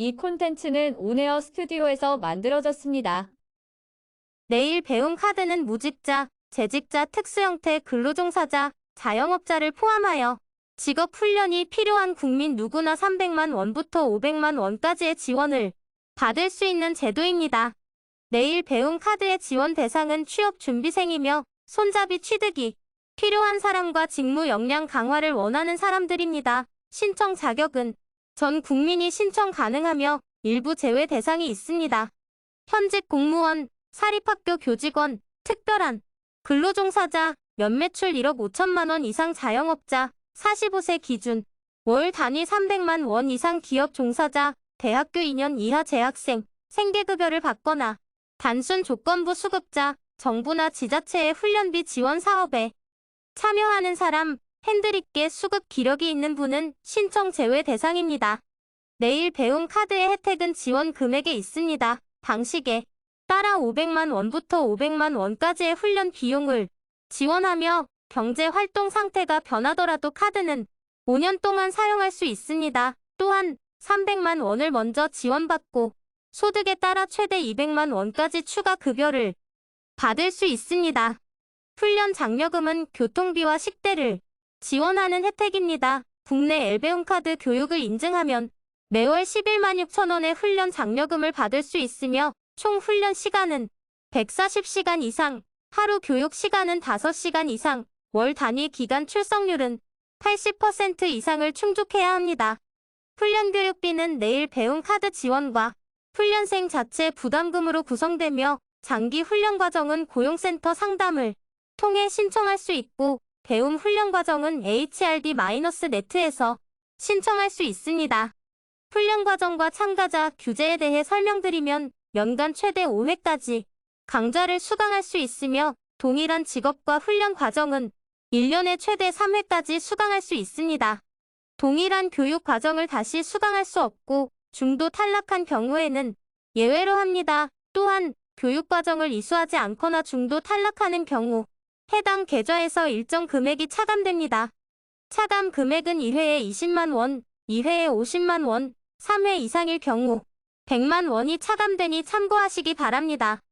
이 콘텐츠는 온에어 스튜디오에서 만들어졌습니다. 내일 배움 카드는 무직자, 재직자, 특수형태, 근로종사자, 자영업자를 포함하여 직업 훈련이 필요한 국민 누구나 300만 원부터 500만 원까지의 지원을 받을 수 있는 제도입니다. 내일 배움 카드의 지원 대상은 취업 준비생이며 손잡이 취득이 필요한 사람과 직무 역량 강화를 원하는 사람들입니다. 신청 자격은 전 국민이 신청 가능하며 일부 제외 대상이 있습니다. 현직 공무원, 사립학교 교직원, 특별한 근로종사자, 연매출 1억 5천만 원 이상 자영업자, 45세 기준, 월 단위 300만 원 이상 기업 종사자, 대학교 2년 이하 재학생, 생계급여를 받거나 단순 조건부 수급자, 정부나 지자체의 훈련비 지원 사업에 참여하는 사람, 핸드립게 수급 기력이 있는 분은 신청 제외 대상입니다. 내일 배움 카드의 혜택은 지원 금액에 있습니다. 방식에 따라 500만 원부터 500만 원까지의 훈련 비용을 지원하며 경제 활동 상태가 변하더라도 카드는 5년 동안 사용할 수 있습니다. 또한 300만 원을 먼저 지원받고 소득에 따라 최대 200만 원까지 추가 급여를 받을 수 있습니다. 훈련 장려금은 교통비와 식대를 지원하는 혜택입니다. 국내 엘베움 카드 교육을 인증하면 매월 11만 6천 원의 훈련 장려금을 받을 수 있으며 총 훈련 시간은 140시간 이상, 하루 교육 시간은 5시간 이상, 월 단위 기간 출석률은 80% 이상을 충족해야 합니다. 훈련 교육비는 내일 배움 카드 지원과 훈련생 자체 부담금으로 구성되며 장기 훈련 과정은 고용센터 상담을 통해 신청할 수 있고 배움 훈련 과정은 HRD-네트에서 신청할 수 있습니다. 훈련 과정과 참가자 규제에 대해 설명드리면 연간 최대 5회까지 강좌를 수강할 수 있으며 동일한 직업과 훈련 과정은 1년에 최대 3회까지 수강할 수 있습니다. 동일한 교육 과정을 다시 수강할 수 없고 중도 탈락한 경우에는 예외로 합니다. 또한 교육 과정을 이수하지 않거나 중도 탈락하는 경우 해당 계좌에서 일정 금액이 차감됩니다. 차감 금액은 1회에 20만 원, 2회에 50만 원, 3회 이상일 경우 100만 원이 차감되니 참고하시기 바랍니다.